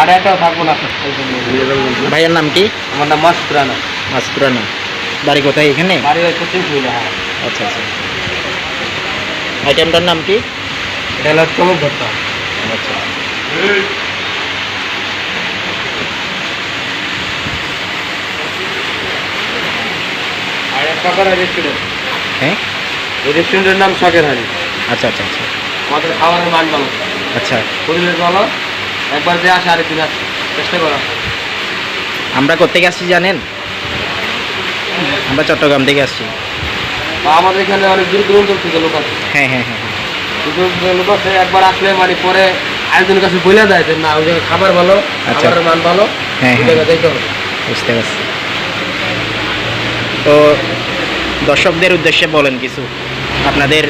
আর একটাও থাকব না। ভাইয়ের নাম কি? আমার নাম মাস পুরানো মাসপুরানা বাড়ি কোথায় এখানে? বাড়ি পশ্চিম শুইলে হ্যাঁ। আচ্ছা আচ্ছা। আইটেমটার নাম কি? এটা হলো চমক ভর্তা আচ্ছা। রেস্টুরেন্ট হ্যাঁ? এই রেস্টুরেন্টের নাম শখের আচ্ছা আচ্ছা আচ্ছা। আমাদের খাবারের মান ভালো। আচ্ছা। পরিবেশ ভালো। একবার যে আসে আরেকদিন আসে চেষ্টা করো। আমরা কোথেকে আসছি জানেন? আমরা চট্টগ্রাম থেকে আসছি। আমাদের এখানে অনেক দূর দূরান্ত থেকে লোক আছে হ্যাঁ হ্যাঁ হ্যাঁ হ্যাঁ। দূর লোক আছে একবার আসলে মানে পরে আরেকজনের কাছে বলে দেয় যে না ওই জায়গায় খাবার ভালো আচ্ছা। খাবারের মান ভালো হ্যাঁ, হ্যাঁ। হবে। বুঝতে পারছি। তো দর্শকদের উদ্দেশ্যে বলেন কিছু। আপনাদের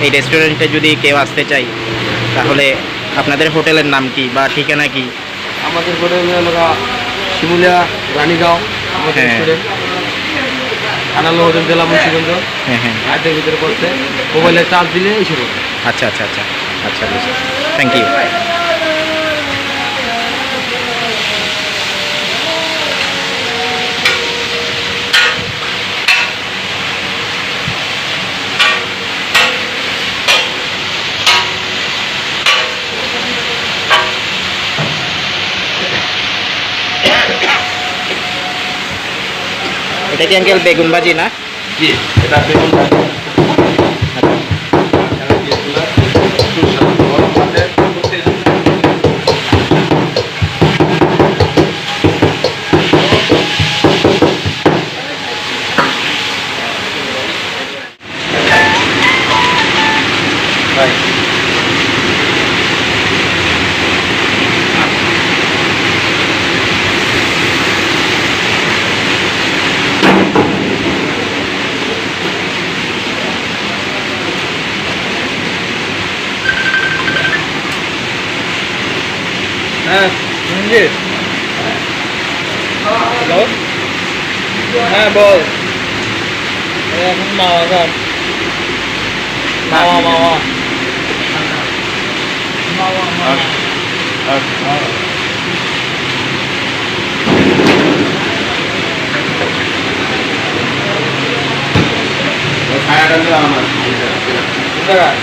এই রেস্টুরেন্টে যদি কেউ আসতে চাই তাহলে আপনাদের হোটেলের নাম কি বা ঠিকানা কি? আমাদের হোটেল হলো শিমুলিয়া রানীগাঁও আমাদের হ্যাঁ। রেস্টুরেন্ট আনালো হোটেল জেলা মুন্সিগঞ্জ। হ্যাঁ হ্যাঁ। রাতের ভিতরে করতে মোবাইলে চার্জ দিলে পড়বে। আচ্ছা আচ্ছা আচ্ছা। আচ্ছা থ্যাংক ইউ এটা কি আঙ্কেল বেগুন ভাজি না জি এটা বেগুন ভাজি। সঞ্জিত হ্যালো হ্যাঁ বল এই এখন মামা যান মামা মামা কোথায় ভাই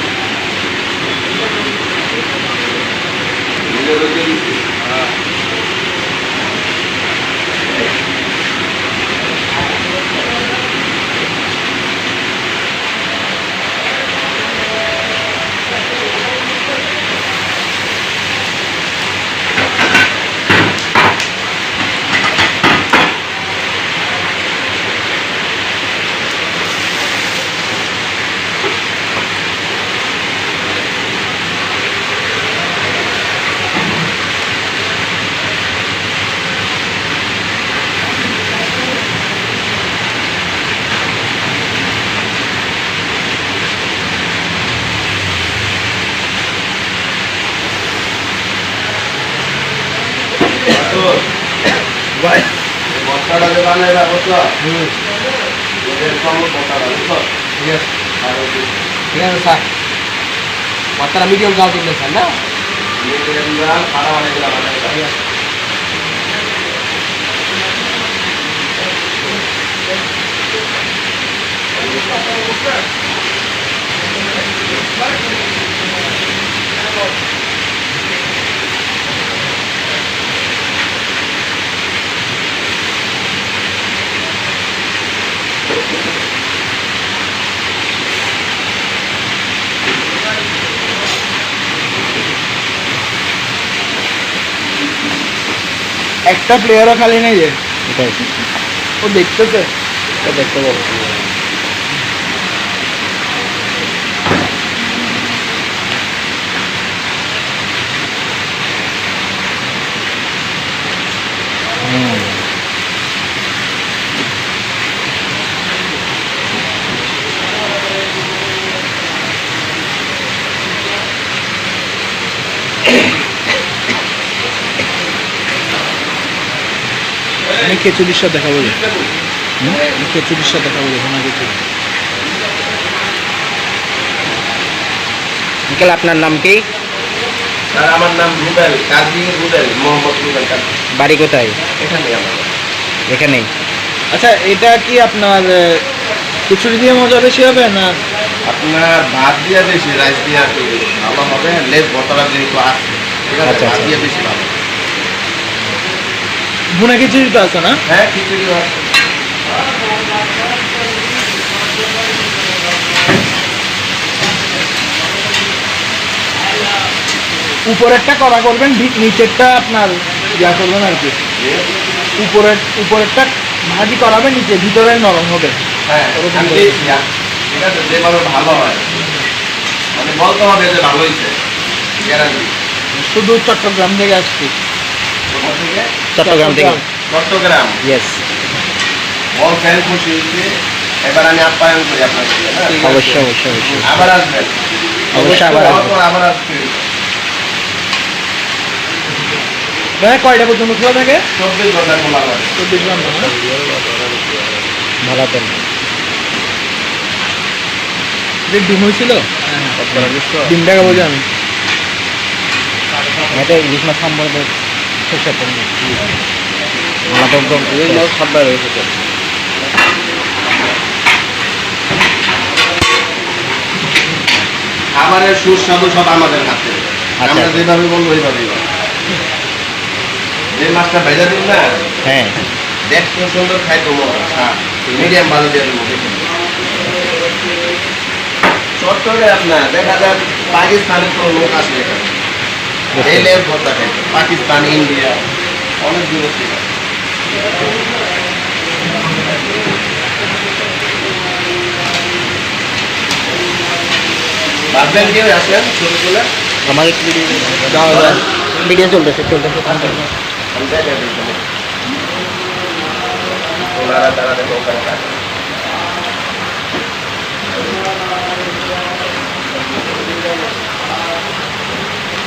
বস্তাটা যে বানাই বুঝছ হুম এর সঙ্গে বস্তাটা বুঝছ ঠিক আছে আর ওই যে ঠিক আছে স্যার মাত্রা মিডিয়াম জাল দিলে স্যার না ইয়ে করে একটা প্লেয়ারও খালি নেই যে। ও দেখতেছে। তো দেখতে পাবো। আমি খেচুড়ির সাথে দেখাবো যে। আমি খেচুড়ির সাথে দেখাবো যে ওনা খেচুড়ি আপনার নাম কি? স্যার আমার নাম রুবেল কাজী রুবেল মোহাম্মদ রুবেল বাড়ি কোথায়? আমার। এখানেই। আচ্ছা এটা কি আপনার খিচুড়ি দিয়ে মজা বেশি হবে না? আপনার ভাত দিয়ে বেশি রাইস দিয়ে ভালো হবে লেস ভর্তাটা যেহেতু আছে ঠিক আছে আচ্ছা, ভাত আচ্ছা। দিয়ে বেশি ভালো। ভুনা খিচুড়ি তো আছে না? হ্যাঁ খিচুড়ি আছে। উপরেরটা করা করবেন নিচেরটা আপনার ইয়া করবেন আর কি। উপরের উপরেরটা ভাজি করাবেন নিচে ভিতরে নরম হবে। হ্যাঁ। ঠিক আছে যেভাবে ভালো হয়। মানে বলতে হবে যে ভালো হয়েছে। শুধু চট্টগ্রাম থেকে আসছি। চট্টগ্রাম থেকে। চট্টগ্রাম? ইয়েস বল ফ্যান খুশি হয়েছে। এবার আমি আপ্যায়ন করি আপনাকে হ্যাঁ? অবশ্যই অবশ্যই অবশ্যই। আবার আসবেন। অবশ্যই আবার আবার আসবেন কয়টা পর্যন্ত খোলা থাকে? চব্বিশ ঘণ্টা খোলা হবে চব্বিশ ঘণ্টা ভালো তো ডিম হয়েছিল? ডিমটা খাব যে আমি এটা ইলিশ মাছ সম্পর্কে তো একদম খাবার হয়েছে খাবারের সুস্বাদু সব আমাদের হাতে। আচ্ছা। আমরা যেভাবে বলব ওইভাবেই যে মাছটা ভেজা দিন না? হ্যাঁ। দেখতে সুন্দর খাইতে মজা। হ্যাঁ মিডিয়াম ভালো দিয়ে দেবো চট্টগ্রামে আপনার দেখা যায় পাকিস্তানের কোনো লোক আসে এখানে। এই ভর্তা খাইতে পাকিস্তান ইন্ডিয়া অনেক দূর থেকে ভাববেন কেউ আসেন ছবিগুলো? আমার একটু ভিডিও চলতেছে চলতেছে ওনারা তারা দেখো ওখানে থাকে। Relax দেখো, দেখো। ওদিকে তাকায় বন্ধ করে দিও। হ্যাঁ, হ্যাঁ, right.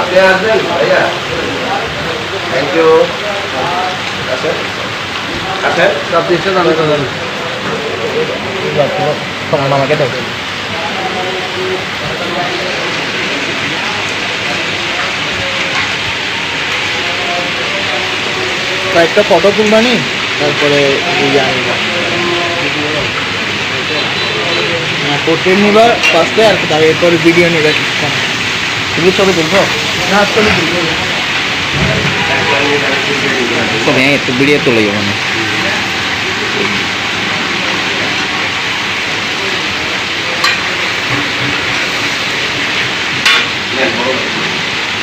আপনি আসবেন ভাইয়া থ্যাংক ইউ আসেন আসেন সব দেশে জানা কথা তোমার কয়েকটা ফটো তুলবানি তারপরে পোর্ট্রেট নিবা ফার্স্টে আর তারপরে ভিডিও নিবা কিছুক্ষণ। তুমি ছবি তুলছো? না ছবি তুলবো ছবি হ্যাঁ একটু ভিডিও তুলে মানে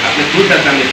আপনি